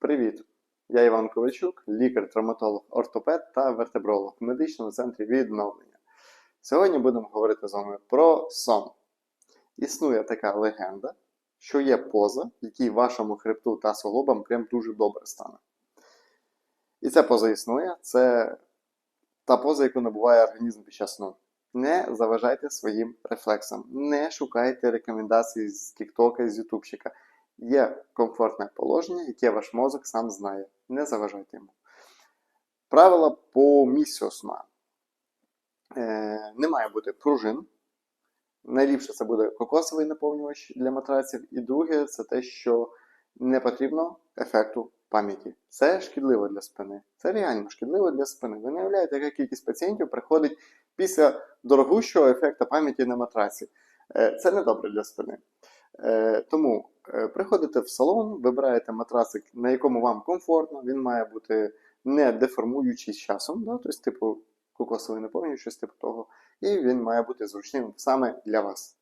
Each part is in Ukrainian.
Привіт! Я Іван Ковальчук, лікар-травматолог, ортопед та вертебролог в медичному центрі відновлення. Сьогодні будемо говорити з вами про сон. Існує така легенда, що є поза, якій вашому хребту та суглобам прям дуже добре стане. І ця поза існує, це та поза, яку набуває організм під час сну. Не заважайте своїм рефлексам, не шукайте рекомендацій з Тіктока, з Ютубчика. Є комфортне положення, яке ваш мозок сам знає. Не заважайте йому. Правила по місцю сна. Е, не має бути пружин. Найліпше це буде кокосовий наповнювач для матраців. І друге, це те, що не потрібно ефекту пам'яті. Це шкідливо для спини. Це реально шкідливо для спини. Ви не уявляєте, яка кількість пацієнтів приходить після дорогущого ефекту пам'яті на матраці. Е, Це не добре для спини. Е, Тому приходите в салон, вибираєте матрасик, на якому вам комфортно, він має бути не деформуючий часом, да? тобто, типу, кокосовий наповнювач, щось типу того, і він має бути зручним саме для вас.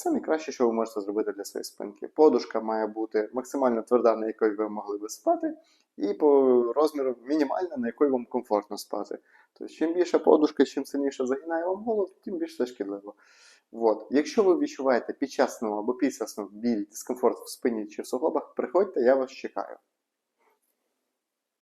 Це найкраще, що ви можете зробити для своєї спинки. Подушка має бути максимально тверда, на якій ви могли би спати, і по розміру мінімальна, на якій вам комфортно спати. Тобто, чим більше подушка, чим сильніше загинає вам голову, тим більше це шкідливо. От. Якщо ви відчуваєте під час сну або після сну біль, дискомфорт в спині чи в суглобах, приходьте, я вас чекаю.